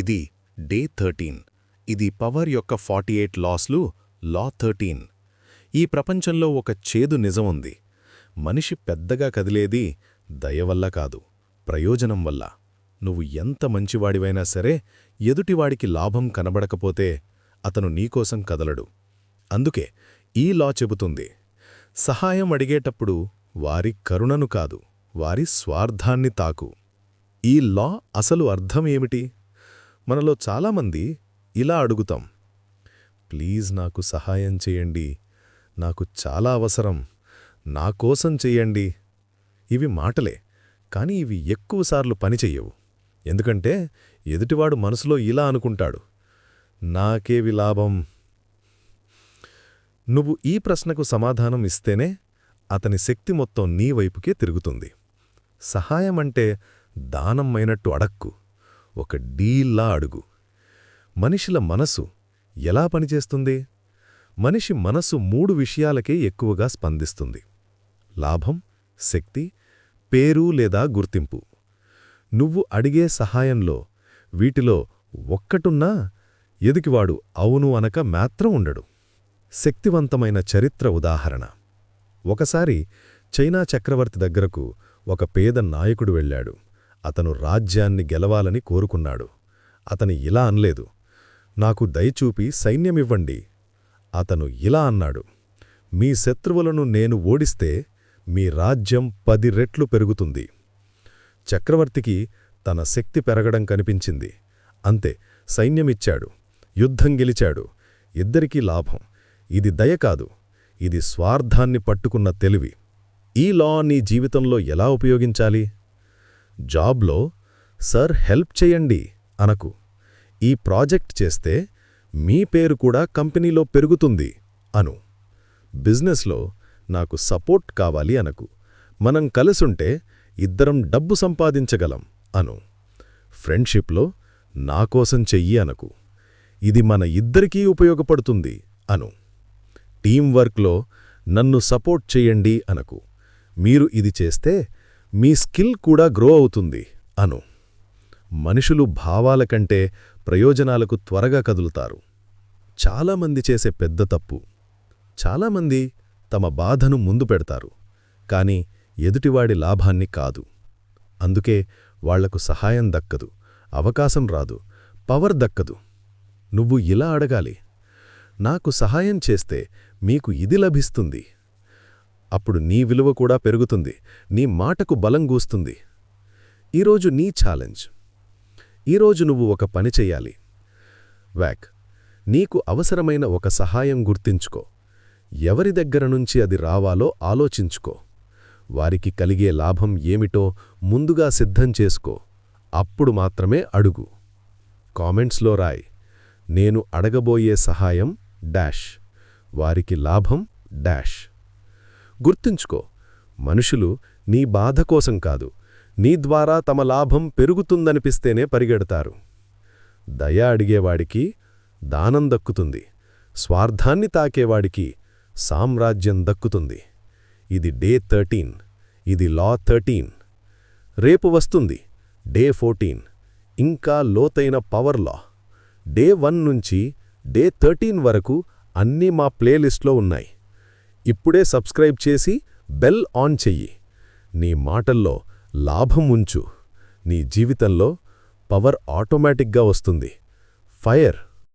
ఇది day thirteen. ఇది power యొక్క ఫార్టీ ఎయిట్ లాస్లు లా థర్టీన్. ఈ ప్రపంచంలో ఒక చేదు నిజం ఉంది. మనిషి పెద్దగా కదిలేది దయవల్ల కాదు ప్రయోజనం వల్ల. నువ్వు ఎంత మంచివాడివైనా సరే ఎదుటివాడికి లాభం కనబడకపోతే అతను నీకోసం కదలడు. అందుకే ఈ లా చెబుతుంది సహాయం అడిగేటప్పుడు వారి కరుణను కాదు వారి స్వార్థాన్ని తాకు. ఈ లా అసలు అర్థం ఏమిటి? మనలో చాలామంది ఇలా అడుగుతాం ప్లీజ్ నాకు సహాయం చేయండి నాకు చాలా అవసరం నా కోసం చెయ్యండి ఇవి మాటలే కాని ఇవి ఎక్కువసార్లు పనిచెయ్యవు ఎందుకంటే ఎదుటివాడు మనసులో ఇలా అనుకుంటాడు నాకేవి లాభం. నువ్వు ఈ ప్రశ్నకు సమాధానం ఇస్తేనే అతని శక్తి మొత్తం నీ వైపుకే తిరుగుతుంది. సహాయమంటే దానమైనట్టు అడక్కు. ఒక డీల్లా అడుగు. మనిషిల మనసు ఎలా పనిచేస్తుంది? మనిషి మనసు మూడు విషయాలకే ఎక్కువగా స్పందిస్తుంది. లాభం శక్తి పేరు లేదా గుర్తింపు. నువ్వు అడిగే సహాయంలో వీటిలో ఒక్కటున్నా ఎదుకివాడు అవును అనక మాత్రం ఉండడు. శక్తివంతమైన చరిత్ర ఉదాహరణ. ఒకసారి చైనా చక్రవర్తి దగ్గరకు ఒక పేద నాయకుడు వెళ్ళాడు. అతను రాజ్యాన్ని గెలవాలని కోరుకున్నాడు. అతని ఇలా అనలేదు. నాకు దయచూపి సైన్యమివ్వండి. అతను ఇలా అన్నాడు. మీ శత్రువులను నేను ఓడిస్తే మీ రాజ్యం పది రెట్లు పెరుగుతుంది. చక్రవర్తికి తన శక్తి పెరగడం కనిపించింది. అంతే సైన్యమిచ్చాడు. యుద్ధం గెలిచాడు. ఇద్దరికీ లాభం. ఇది దయ కాదు. ఇది స్వార్థాన్ని పట్టుకున్న తెలివి. ఈ లా నీ జీవితంలో ఎలా ఉపయోగించాలి? జాబ్లో సర్ హెల్ప్ చేయండి అనకు. ఈ ప్రాజెక్ట్ చేస్తే మీ పేరు కూడా కంపెనీలో పెరుగుతుంది అను. బిజినెస్లో నాకు సపోర్ట్ కావాలి అనకు. మనం కలిసుంటే ఇద్దరం డబ్బు సంపాదించగలం అను. ఫ్రెండ్షిప్లో నాకోసం చెయ్యి అనకు. ఇది మన ఇద్దరికీ ఉపయోగపడుతుంది అను. టీం వర్క్లో నన్ను సపోర్ట్ చెయ్యండి అనకు. మీరు ఇది చేస్తే మీ స్కిల్ కూడా గ్రో అవుతుంది అను. మనుషులు భావాల కంటే ప్రయోజనాలకు త్వరగా కదులుతారు. చాలామంది చేసే పెద్ద తప్పు. చాలామంది తమ బాధను ముందు పెడతారు కాని ఎదుటివాడి లాభాన్ని కాదు. అందుకే వాళ్ళకు సహాయం దక్కదు అవకాశం రాదు పవర్ దక్కదు. నువ్వు ఇలా అడగాలి. నాకు సహాయం చేస్తే మీకు ఇది లభిస్తుంది. అప్పుడు నీ విలువ కూడా పెరుగుతుంది. నీ మాటకు బలం గూస్తుంది. ఈరోజు నీ ఛాలెంజ్. ఈరోజు నువ్వు ఒక పని చెయ్యాలి. వ్యాక్ నీకు అవసరమైన ఒక సహాయం గుర్తించుకో. ఎవరి దగ్గర నుంచి అది రావాలో ఆలోచించుకో. వారికి కలిగే లాభం ఏమిటో ముందుగా సిద్ధం చేసుకో. అప్పుడు మాత్రమే అడుగు. కామెంట్స్లో రాయ్ నేను అడగబోయే సహాయం డాష్. వారికి లాభం డాష్. గుర్తుంచుకో మనుషులు నీ బాధ కోసం కాదు నీ ద్వారా తమ లాభం పెరుగుతుందనిపిస్తేనే పరిగెడతారు. దయ అడిగేవాడికి దానం దక్కుతుంది స్వార్థాన్ని తాకేవాడికి సామ్రాజ్యం దక్కుతుంది. ఇది డే థర్టీన్ ఇది లా థర్టీన్. రేపు వస్తుంది డే ఫోర్టీన్ ఇంకా లోతైన పవర్ లా. డే వన్ నుంచి డే థర్టీన్ వరకు అన్నీ మా ప్లేలిస్ట్లో ఉన్నాయి. ఇప్పుడే సబ్స్క్రైబ్ చేసి బెల్ ఆన్ చెయ్యి. నీ మాటల్లో లాభం ఉంచు. నీ జీవితంలో పవర్ ఆటోమేటిక్గా వస్తుంది. ఫైర్